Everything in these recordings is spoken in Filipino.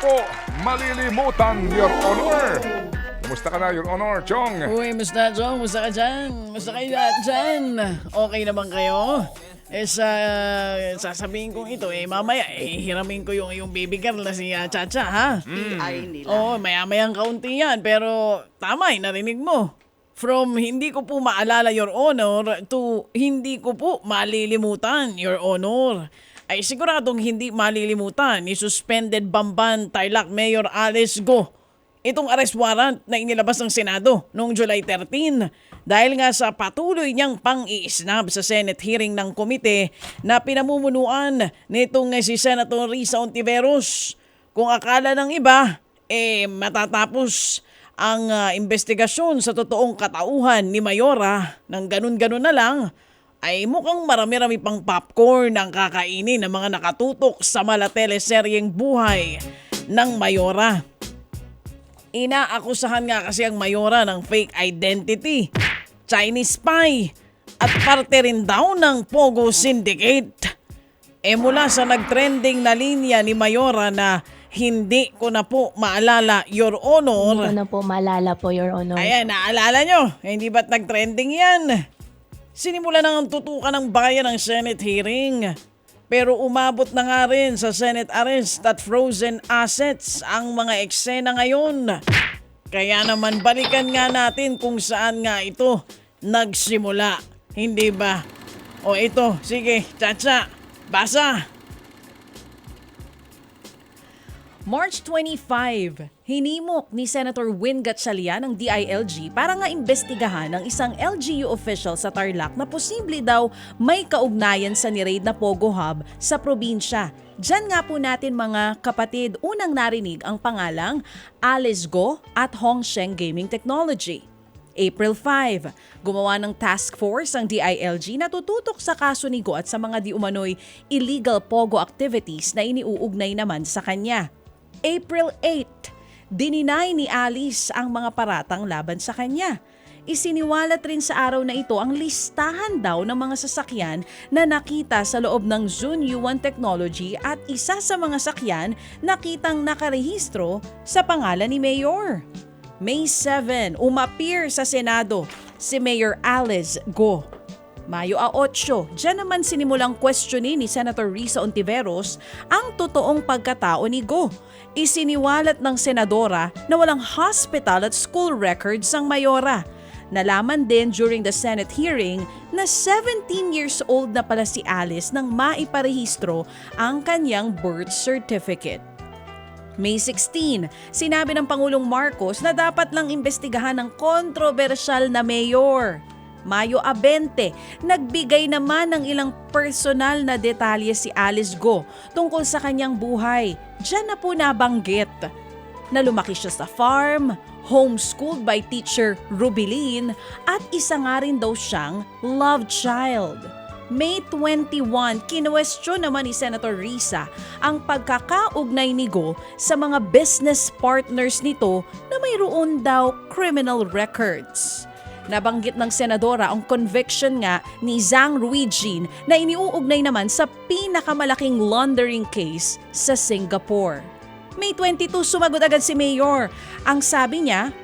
po malilimutan, Your Honor. Kumusta ka na, Your Honor, Chong? Uy, musta Jong? Musta ka dyan? Musta kayo lahat dyan? Okay naman kayo? Eh sa sasabihin kong ito eh mamaya eh hiramin ko yung yung baby girl na si ah, Chacha ha. PI nila. Oo, maya-mayang kaunti yan pero tama eh narinig mo. From hindi ko po maalala your honor to hindi ko po malilimutan your honor. Ay siguradong hindi malilimutan ni suspended Bamban Tarlac Mayor Alice Go itong arrest warrant na inilabas ng Senado noong July 13 dahil nga sa patuloy niyang pang-iisnab sa Senate hearing ng komite na pinamumunuan nitong si Senator Risa Ontiveros. Kung akala ng iba, eh matatapos ang ah, investigasyon sa totoong katauhan ni Mayora ng ganun-ganun na lang, ay mukhang marami-rami pang popcorn ang kakainin ng mga nakatutok sa mala teleseryeng buhay ng Mayora. Inaakusahan nga kasi ang mayora ng fake identity, Chinese spy, at parte rin daw ng Pogo Syndicate. E mula sa nagtrending na linya ni Mayora na hindi ko na po maalala, Your Hindi ko Honor. na po maalala po, Your Honor. Ayan, naalala nyo, hindi ba't nagtrending yan? Sinimula na ang tutukan ng bayan ng Senate hearing. Pero umabot na nga rin sa Senate arrest at frozen assets ang mga eksena ngayon. Kaya naman balikan nga natin kung saan nga ito nagsimula. Hindi ba? O ito, sige, Chacha, basa. March 25, hinimok ni Senator Win Gatchalian ng DILG para nga imbestigahan ng isang LGU official sa Tarlac na posible daw may kaugnayan sa niraid na Pogo Hub sa probinsya. Diyan nga po natin mga kapatid unang narinig ang pangalang Alice Go at Hongsheng Gaming Technology. April 5, gumawa ng task force ang DILG na tututok sa kaso ni Go at sa mga di umano'y illegal pogo activities na iniuugnay naman sa kanya. April 8, dininay ni Alice ang mga paratang laban sa kanya. Isiniwalat rin sa araw na ito ang listahan daw ng mga sasakyan na nakita sa loob ng Zun Yuan Technology at isa sa mga sakyan nakitang nakarehistro sa pangalan ni Mayor. May 7, umapir sa Senado si Mayor Alice Go. Mayo a 8, dyan naman sinimulang questionin ni Senator Risa Ontiveros ang totoong pagkatao ni Go. Isiniwalat ng senadora na walang hospital at school records ang mayora. Nalaman din during the Senate hearing na 17 years old na pala si Alice nang maiparehistro ang kanyang birth certificate. May 16, sinabi ng Pangulong Marcos na dapat lang imbestigahan ng kontrobersyal na mayor. Mayo a 20, nagbigay naman ng ilang personal na detalye si Alice Go tungkol sa kanyang buhay. Diyan na po nabanggit na lumaki siya sa farm, homeschooled by teacher Rubilin at isa nga rin daw siyang love child. May 21, kinwestiyon naman ni Senator Risa ang pagkakaugnay ni Go sa mga business partners nito na mayroon daw criminal records. Nabanggit ng senadora ang conviction nga ni Zhang Ruijin na iniuugnay naman sa pinakamalaking laundering case sa Singapore. May 22 sumagot agad si Mayor. Ang sabi niya,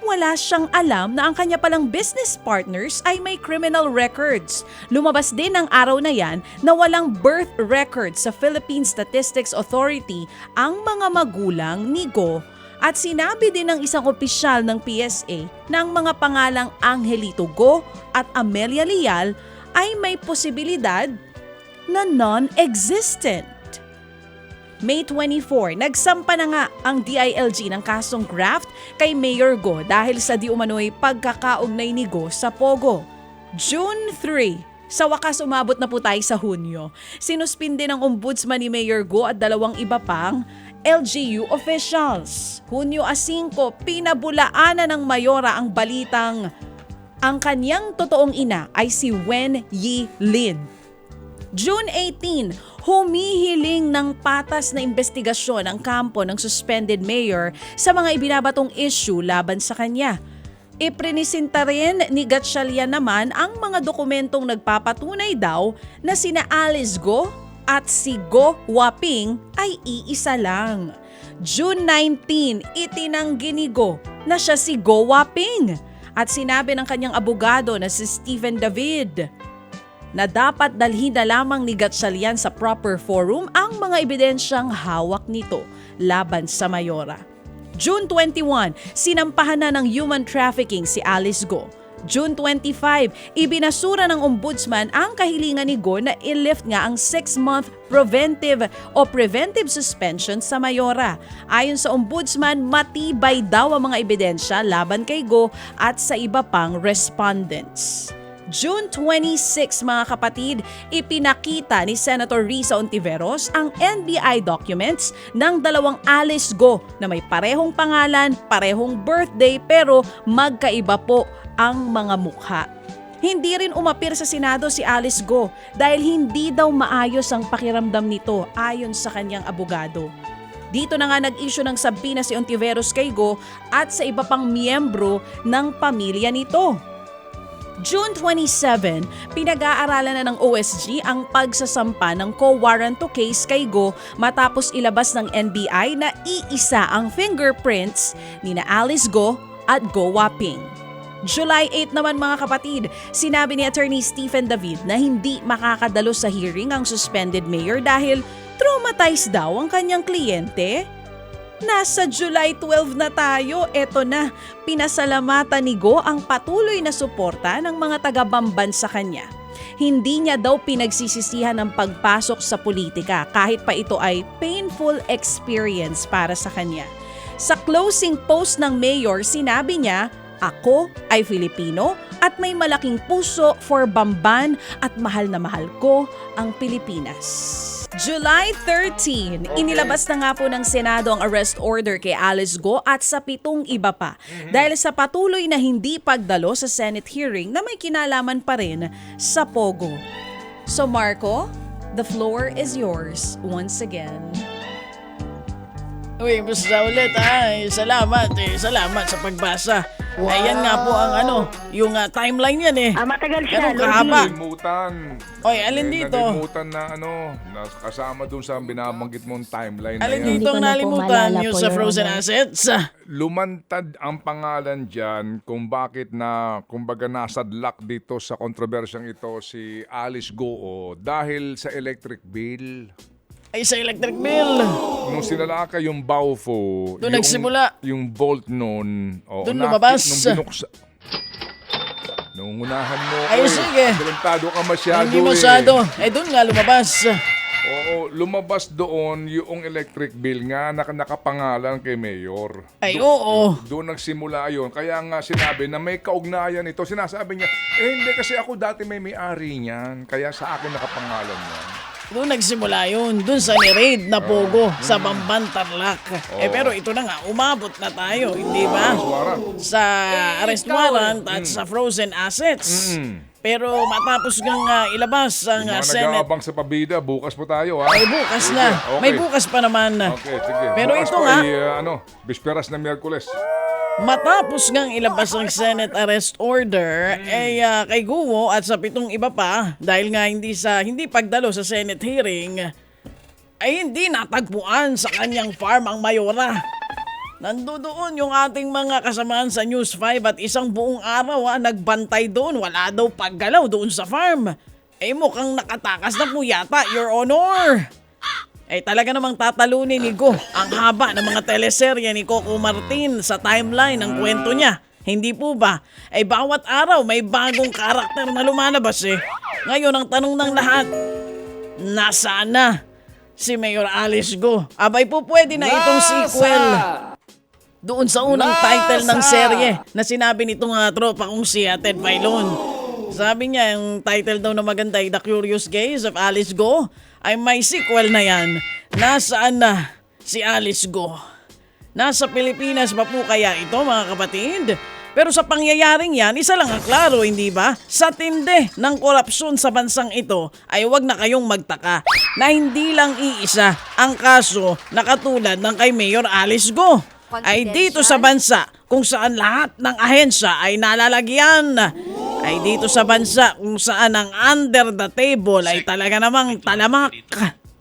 wala siyang alam na ang kanya palang business partners ay may criminal records. Lumabas din ang araw na yan na walang birth records sa Philippine Statistics Authority ang mga magulang ni Go at sinabi din ng isang opisyal ng PSA na ang mga pangalang Angelito Go at Amelia Lial ay may posibilidad na non-existent. May 24, nagsampa na nga ang DILG ng kasong graft kay Mayor Go dahil sa di umano'y pagkakaugnay ni Go sa Pogo. June 3, sa wakas umabot na po tayo sa Hunyo. Sinuspinde ng ombudsman ni Mayor Go at dalawang iba pang LGU officials. Hunyo 5, pinabulaanan ng Mayora ang balitang ang kanyang totoong ina ay si Wen Yi Lin. June 18, humihiling ng patas na investigasyon ang kampo ng suspended mayor sa mga ibinabatong issue laban sa kanya. Iprinisinta rin ni Gatchalian naman ang mga dokumentong nagpapatunay daw na sina Alice Go at si Go Waping ay iisa lang. June 19, itinanggi ni Go na siya si Go Waping at sinabi ng kanyang abogado na si Stephen David na dapat dalhin na lamang ni Gatchalian sa proper forum ang mga ebidensyang hawak nito laban sa Mayora. June 21, sinampahan na ng human trafficking si Alice Go. June 25, ibinasura ng ombudsman ang kahilingan ni Go na i-lift nga ang 6-month preventive o preventive suspension sa Mayora. Ayon sa ombudsman, matibay daw ang mga ebidensya laban kay Go at sa iba pang respondents. June 26 mga kapatid, ipinakita ni Senator Risa Ontiveros ang NBI documents ng dalawang Alice Go na may parehong pangalan, parehong birthday pero magkaiba po ang mga mukha. Hindi rin umapir sa Senado si Alice Go dahil hindi daw maayos ang pakiramdam nito ayon sa kanyang abogado. Dito na nga nag-issue ng sabina si Ontiveros kay Go at sa iba pang miyembro ng pamilya nito. June 27, pinag-aaralan na ng OSG ang pagsasampa ng co-warranto case kay Go matapos ilabas ng NBI na iisa ang fingerprints ni na Alice Go at Go Waping. July 8 naman mga kapatid, sinabi ni Attorney Stephen David na hindi makakadalo sa hearing ang suspended mayor dahil traumatized daw ang kanyang kliyente. Nasa July 12 na tayo, eto na, pinasalamatan ni Go ang patuloy na suporta ng mga taga-Bamban sa kanya. Hindi niya daw pinagsisisihan ang pagpasok sa politika kahit pa ito ay painful experience para sa kanya. Sa closing post ng mayor, sinabi niya, Ako ay Filipino at may malaking puso for Bamban at mahal na mahal ko ang Pilipinas. July 13, inilabas na nga po ng Senado ang arrest order kay Alice Go at sa pitong iba pa dahil sa patuloy na hindi pagdalo sa Senate hearing na may kinalaman pa rin sa Pogo. So Marco, the floor is yours once again. Uy, basta ulit ay salamat eh, salamat sa pagbasa. Ayan nga po ang ano, yung ah, timeline yan eh. Ah, matagal siya, Ganun kahaba. Nalimutan. Oy, alin Eh, dito? Nalimutan na ano, na kasama dun sa binabanggit mong timeline na Alin yan. dito Hindi ko ang na po nalimutan maalala yung po, sa frozen Honor. assets? lumantad ang pangalan dyan kung bakit na, kumbaga nasadlak dito sa kontrobersyang ito si Alice Goo dahil sa electric bill. Ay, sa electric bill. Nung sinalaka yung Baufo, Doon nagsimula. Yung volt noon, oh, Doon lumabas. Nung binuksa, nung unahan mo, Ay, oy, sige. adelantado ka masyado Hindi eh. masyado. Eh, doon nga lumabas. Oo, lumabas doon yung electric bill nga na nakapangalan kay Mayor. Ay, oo. Doon nagsimula yon. Kaya nga sinabi na may kaugnayan ito. Sinasabi niya, eh hindi kasi ako dati may may-ari niyan. Kaya sa akin nakapangalan yan. Doon nagsimula yun. Doon sa ni-raid na pogo sa Mm. Bamban Tarlac. Eh, pero ito na nga, umabot na tayo, hindi ba? Suwara. Sa arrest warrant at sa frozen assets. Mm. Pero matapos ngang ah, ilabas ang Yung ah, mga Senate nag-aabang sa pabida, bukas po tayo ha. Ay, bukas na. Okay. May bukas pa naman. Okay, sige. Pero bukas ito nga, ay, uh, ano, bisperas na Miyerkules. Matapos ngang ilabas ang Senate arrest order, eh ah, kay Guo at sa pitong iba pa, dahil nga hindi sa hindi pagdalo sa Senate hearing, ay hindi natagpuan sa kanyang farm ang Mayora. Nandoon yung ating mga kasamaan sa News 5 at isang buong araw ah, nagbantay doon. Wala daw paggalaw doon sa farm. Eh mukhang nakatakas na po yata, Your Honor. Eh talaga namang tatalunin ni Go ang haba ng mga teleserye ni Coco Martin sa timeline ng kwento niya. Hindi po ba? Eh bawat araw may bagong karakter na lumalabas eh. Ngayon ang tanong ng lahat, nasaan na si Mayor Alice Go? Abay po pwede na itong sequel. Doon sa unang title ng serye na sinabi nitong uh, tropa kong si Ted Filon. Sabi niya, yung title daw na maganda ay The Curious Case of Alice Go ay may sequel na yan. Nasaan na si Alice Go? Nasa Pilipinas ba po kaya ito mga kapatid? Pero sa pangyayaring yan, isa lang ang klaro, hindi ba? Sa tindi ng korupsyon sa bansang ito, ay wag na kayong magtaka na hindi lang iisa ang kaso na katulad ng kay Mayor Alice Go. Ay dito sa bansa kung saan lahat ng ahensya ay nalalagyan. Ay dito sa bansa kung saan ang under the table ay talaga namang talamak.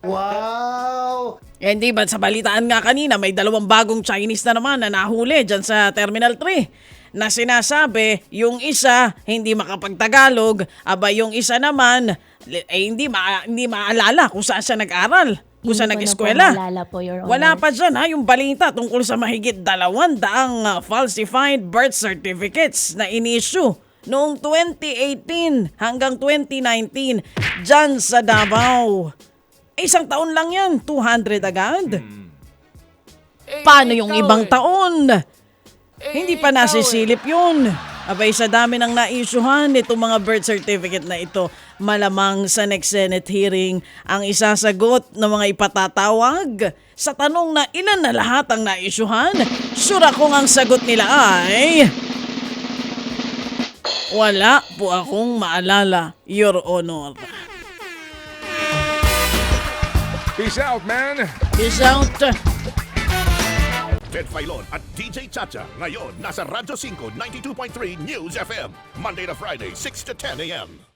Wow! Eh, Hindi ba sa balitaan nga kanina may dalawang bagong Chinese na naman na nahuli dyan sa Terminal 3 na sinasabi yung isa hindi makapagtagalog, aba yung isa naman eh, hindi, ma- hindi maalala kung saan siya nag-aral, kung saan nag-eskwela. po po, Your Honor. Wala pa dyan ha, yung balita tungkol sa mahigit dalawang daang uh, falsified birth certificates na in-issue noong 2018 hanggang 2019 dyan sa Davao. Eh, isang taon lang yan, 200 agad. Paano yung ibang taon? Hindi pa nasisilip yun. Abay, sa dami ng naisyuhan itong mga birth certificate na ito, malamang sa next Senate hearing ang isasagot ng mga ipatatawag sa tanong na ilan na lahat ang naisyuhan. Sure akong ang sagot nila ay... Wala po akong maalala, Your Honor. Peace out, man! Peace out. Ted Filon at DJ Chacha. Ngayon, nasa Radyo 5, 92.3 News FM. Monday to Friday, 6 to 10 a.m.